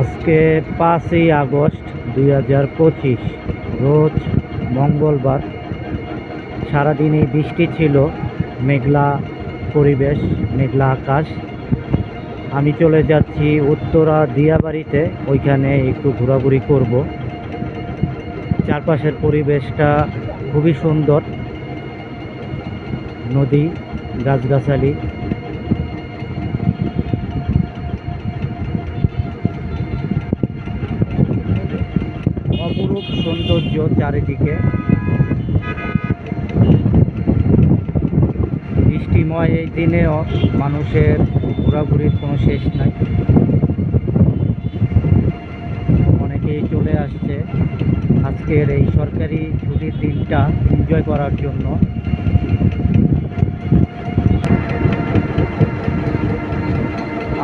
আজকে পাঁচই আগস্ট দুই হাজার পঁচিশ, রোজ মঙ্গলবার। সারাদিনই বৃষ্টি ছিল, মেঘলা পরিবেশ, মেঘলা আকাশ। আমি চলে যাচ্ছি উত্তরা দিয়াবাড়িতে, ওইখানে একটু ঘোরাঘুরি করব। চারপাশের পরিবেশটা খুবই সুন্দর। নদী, গাছগাছালি অপরূপ সৌন্দর্য চারিদিকে। বৃষ্টিময় এই দিনেও মানুষের ঘোরাঘুরির কোনো শেষ নাই। অনেকেই চলে আসছে। আজকের এই সরকারি ছুটির দিনটা এনজয় করার জন্য।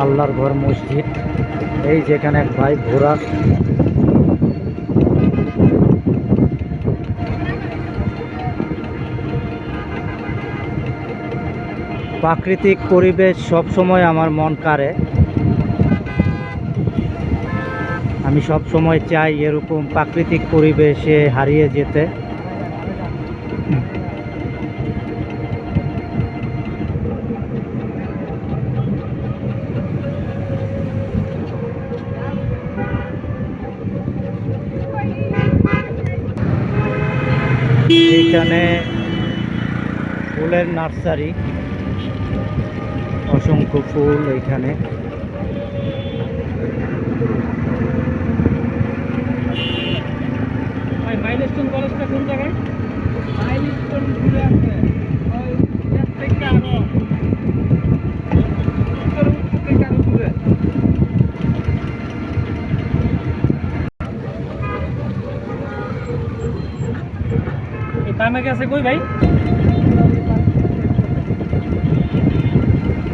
আল্লাহর ঘর মসজিদ, এই যেখানে এক ভাই ঘোরা প্রাকৃতিক পরিবেশ সব সময় আমার মন কাড়ে। আমি সব সময় চাই এরকম প্রাকৃতিক পরিবেশে হারিয়ে যেতে। এইখানে ফুলের নার্সারি। অসংখ্য ফুল এখানে। ভাই মাইলস্টোন কলেজটা কোন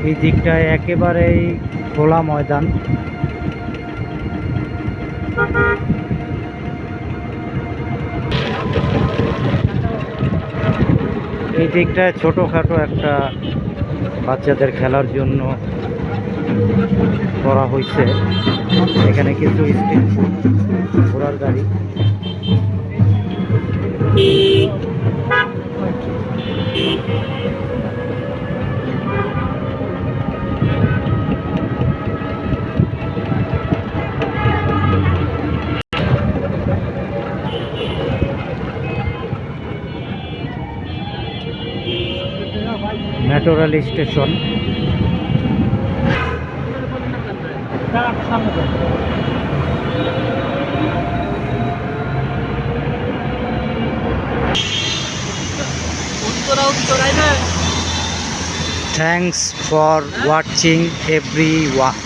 এই দিকটায় একেবারেই খোলা ময়দান। এই দিকটায় ছোটোখাটো একটা বাচ্চাদের খেলার জন্য করা হয়েছে। এখানে স্টিল ঘোড়ার গাড়ি। Metro rail station. Thanks for watching everyone